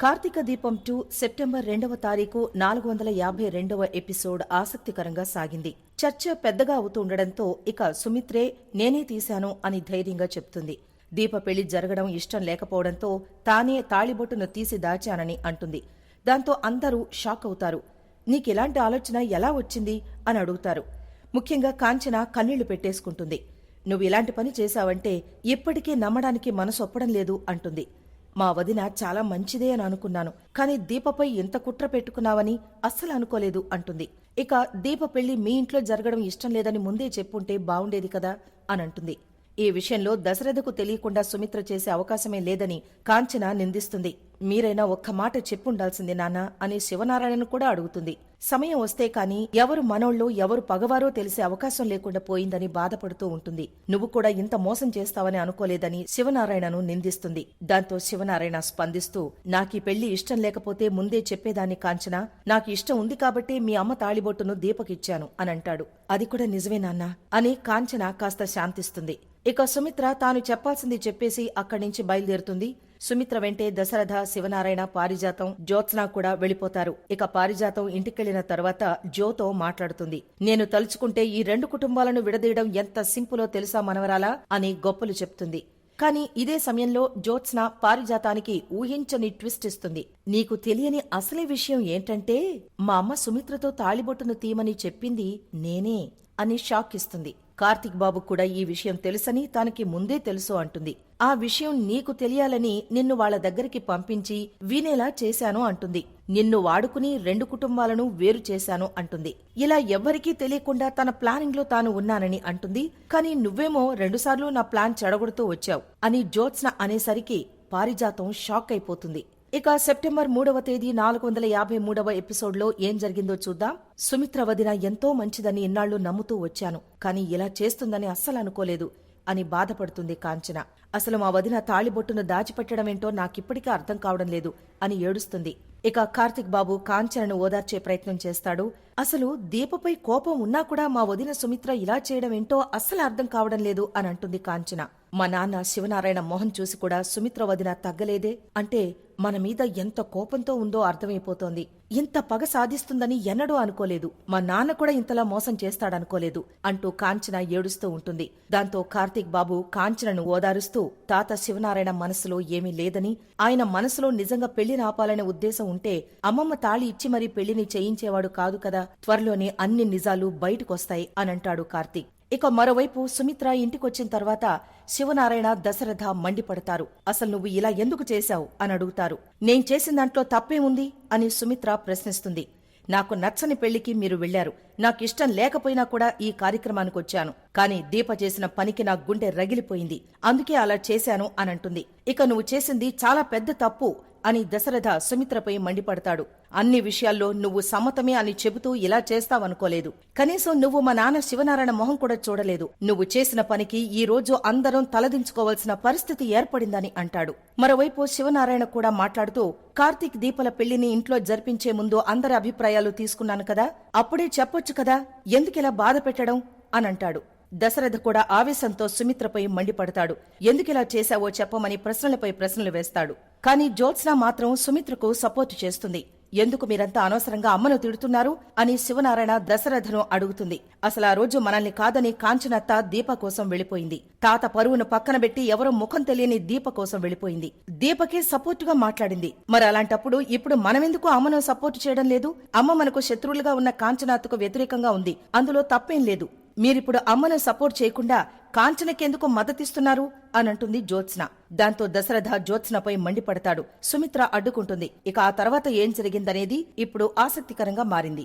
కార్తీక దీపం two September రెండవ తారీఖు నాలుగు వందల యాభై రెండవ ఎపిసోడ్ ఆసక్తికరంగా సాగింది. చర్చ పెద్దగా అవుతుండడంతో ఇక సుమిత్రే నేనే తీశాను అని ధైర్యంగా చెప్తుంది. దీప పెళ్ళి జరగడం ఇష్టం లేకపోవడంతో తానే తాళిబొట్టును తీసి దాచానని అంటుంది. దాంతో అందరూ షాక్ అవుతారు. నీకిలాంటి ఆలోచన ఎలా వచ్చింది? అని అడుగుతారు. ముఖ్యంగా కాంచన కన్నీళ్ళు పెట్టేసుకుంటుంది. నువ్వు ఇలాంటి పని చేశావంటే ఇప్పటికీ నమ్మడానికి మనసు ఒప్పడం లేదు అంటుంది. మా వదిన చాలా మంచిదే అని అనుకున్నాను. కానీ దీపపై ఇంత కుట్ర పెట్టుకున్నావని అస్సలు అనుకోలేదు అంటుంది. ఇక దీప పెళ్ళి మీ ఇంట్లో జరగడం ఇష్టం లేదని ముందే చెప్పుంటే బావుండేది కదా అని అంటుంది. ఈ విషయంలో దశరథకు తెలియకుండా సుమిత్ర చేసే అవకాశమే లేదని కాంచన నిందిస్తుంది. మీరైనా ఒక్క మాట చెప్పుండాల్సింది నాన్న అని శివనారాయణ కూడా అడుగుతుంది. సమయం వస్తే కాని ఎవరు మనోళ్ళు ఎవరు పగవారో తెలిసే అవకాశం లేకుండా పోయిందని బాధపడుతూ ఉంటుంది. నువ్వు కూడా ఇంత మోసం చేస్తావని అనుకోలేదని శివనారాయణను నిందిస్తుంది. దాంతో శివనారాయణ స్పందిస్తూ నాకీ పెళ్ళి ఇష్టం లేకపోతే ముందే చెప్పేదాన్ని కాంచన. నాకు ఇష్టం ఉంది కాబట్టి మీ అమ్మ తాళిబొట్టును దీపకిచ్చాను అని అంటాడు. అది కూడా నిజమే నాన్న అని కాంచన కాస్త శాంతిస్తుంది. ఇక సుమిత్ర తాను చెప్పాల్సింది చెప్పేసి అక్కడి నుంచి బయలుదేరుతుంది. సుమిత్ర వెంటే దశరథ శివనారాయణ పారిజాతం జ్యోత్స్న కూడా వెళ్ళిపోతారు ఇక పారిజాతం ఇంటికెళ్ళిన తర్వాత జ్యోతో మాట్లాడుతుంది. నేను తలుచుకుంటే ఈ రెండు కుటుంబాలను విడదీయడం ఎంత సింపులో తెలుసా మనవరాలా అని గొప్పలు చెప్తుంది. కాని ఇదే సమయంలో జ్యోత్స్న పారిజాతానికి ఊహించని ట్విస్ట్ ఇస్తుంది. నీకు తెలియని అసలే విషయం ఏంటంటే మా అమ్మ సుమిత్రతో తాళిబొట్టును తీయమని చెప్పింది నేనే అని షాక్ ఇస్తుంది. కార్తిక్ బాబు కూడా ఈ విషయం తెలుసని తనకి ముందే తెలుసు అంటుంది. ఆ విషయం నీకు తెలియాలని నిన్ను వాళ్ళ దగ్గరికి పంపించి వినేలా చేశాను అంటుంది. నిన్ను వాడుకుని రెండు కుటుంబాలను వేరు చేశాను అంటుంది. ఇలా ఎవ్వరికీ తెలియకుండా తన ప్లానింగ్లో తాను ఉన్నానని అంటుంది. కానీ నువ్వేమో రెండుసార్లు నా ప్లాన్ చెడగొడుతూ వచ్చావు అని జ్యోత్స్న అనేసరికి పారిజాతం షాక్ అయిపోతుంది. ఇక సెప్టెంబర్ మూడవ తేదీ నాలుగు వందల యాభై మూడవ ఎపిసోడ్లో ఏం జరిగిందో చూద్దాం. సుమిత్ర వదిన ఎంతో మంచిదని ఇన్నాళ్ళు నమ్ముతూ వచ్చాను. కానీ ఇలా చేస్తుందని అస్సలు అనుకోలేదు అని బాధపడుతుంది కాంచన. అసలు మా వదిన తాళిబొట్టును దాచిపెట్టడమేంటో నాకిప్పటికీ అర్థం కావడం లేదు అని ఏడుస్తుంది. ఇక కార్తిక్ బాబు కాంచనను ఓదార్చే ప్రయత్నం చేస్తాడు. అసలు దీపపై కోపం ఉన్నా కూడా మా వదిన సుమిత్ర ఇలా చేయడం ఏంటో అస్సలు అర్థం కావడం లేదు అని అంటుంది కాంచన. మా నాన్న శివనారాయణ మొహం చూసి కూడా సుమిత్ర వదిన తగ్గలేదే అంటే మన మీద ఎంత కోపంతో ఉందో అర్థమైపోతోంది. ఇంత పగ సాధిస్తుందని ఎన్నడూ అనుకోలేదు. మా నాన్న కూడా ఇంతలా మోసం చేస్తాడనుకోలేదు అంటూ కాంచన ఏడుస్తూ ఉంటుంది. దాంతో కార్తీక్ బాబు కాంచనను ఓదారుస్తూ తాత శివనారాయణ మనసులో ఏమీ లేదని ఆయన మనసులో నిజంగా పెళ్ళి ఆపాలనే ఉద్దేశం ఉంటే అమ్మమ్మ తాళి ఇచ్చి మరీ పెళ్ళిని చేయించేవాడు కాదు కదా త్వరలోనే అన్ని నిజాలు బయటకొస్తాయి అనంటాడు కార్తీక్. ఇక మరోవైపు సుమిత్ర ఇంటికొచ్చిన తర్వాత శివనారాయణ దశరథ మండిపడతారు. అసలు నువ్వు ఇలా ఎందుకు చేశావు? అని అడుగుతారు. నేను చేసిన దాంట్లో తప్పేముంది? అని సుమిత్ర ప్రశ్నిస్తుంది. నాకు నచ్చని పెళ్ళికి మీరు వెళ్ళారు నాకిష్టం లేకపోయినా కూడా ఈ కార్యక్రమానికి వచ్చాను. కానీ దీప చేసిన పనికి నా గుండె రగిలిపోయింది. అందుకే అలా చేశాను అనంటుంది. ఇక నువ్వు చేసింది చాలా పెద్ద తప్పు అని దశరథ సుమిత్రపై మండిపడతాడు. అన్ని విషయాల్లో నువ్వు సమ్మతమే అని చెబుతూ ఇలా చేస్తావనుకోలేదు. కనీసం నువ్వు మా నాన్న శివనారాయణ మొహం కూడా చూడలేదు. నువ్వు చేసిన పనికి ఈ రోజు అందరం తలదించుకోవాల్సిన పరిస్థితి ఏర్పడిందని అంటాడు. మరోవైపు శివనారాయణ కూడా మాట్లాడుతూ కార్తీక్ దీపల పెళ్ళిని ఇంట్లో జరిపించే ముందు అందరి అభిప్రాయాలు తీసుకున్నాను కదా? అప్పుడే చెప్పొచ్చు కదా? ఎందుకిలా బాధ పెట్టడం? అనంటాడు. దశరథ కూడా ఆవేశంతో సుమిత్రపై మండిపడతాడు. ఎందుకిలా చేశావో చెప్పమని ప్రశ్నలపై ప్రశ్నలు వేస్తాడు. కానీ జ్యోత్స్న మాత్రం సుమిత్రకు సపోర్టు చేస్తుంది. ఎందుకు మీరంతా అనవసరంగా అమ్మను తిడుతున్నారు? అని శివనారాయణ దశరథను అడుగుతుంది. అసలు ఆ రోజు మనల్ని కాదని కాంచనత్త దీప కోసం వెళ్ళిపోయింది. తాత పరువును పక్కన పెట్టి ఎవరో ముఖం తెలియని దీప కోసం వెళ్ళిపోయింది. దీపకే సపోర్టుగా మాట్లాడింది. మరి అలాంటప్పుడు ఇప్పుడు మనమెందుకు అమ్మను సపోర్టు చేయడం లేదు? అమ్మ మనకు శత్రువులుగా ఉన్న కాంచనాథకు వ్యతిరేకంగా ఉంది. అందులో తప్పేం లేదు. మీరిప్పుడు అమ్మను సపోర్ట్ చేయకుండా కాంచనకెందుకు మద్దతిస్తున్నారు అనంటుంది జ్యోత్స్న. దాంతో దశరథ జ్యోత్స్నపై మండిపడతాడు. సుమిత్ర అడ్డుకుంటుంది. ఇక ఆ తర్వాత ఏం జరిగిందనేది ఇప్పుడు ఆసక్తికరంగా మారింది.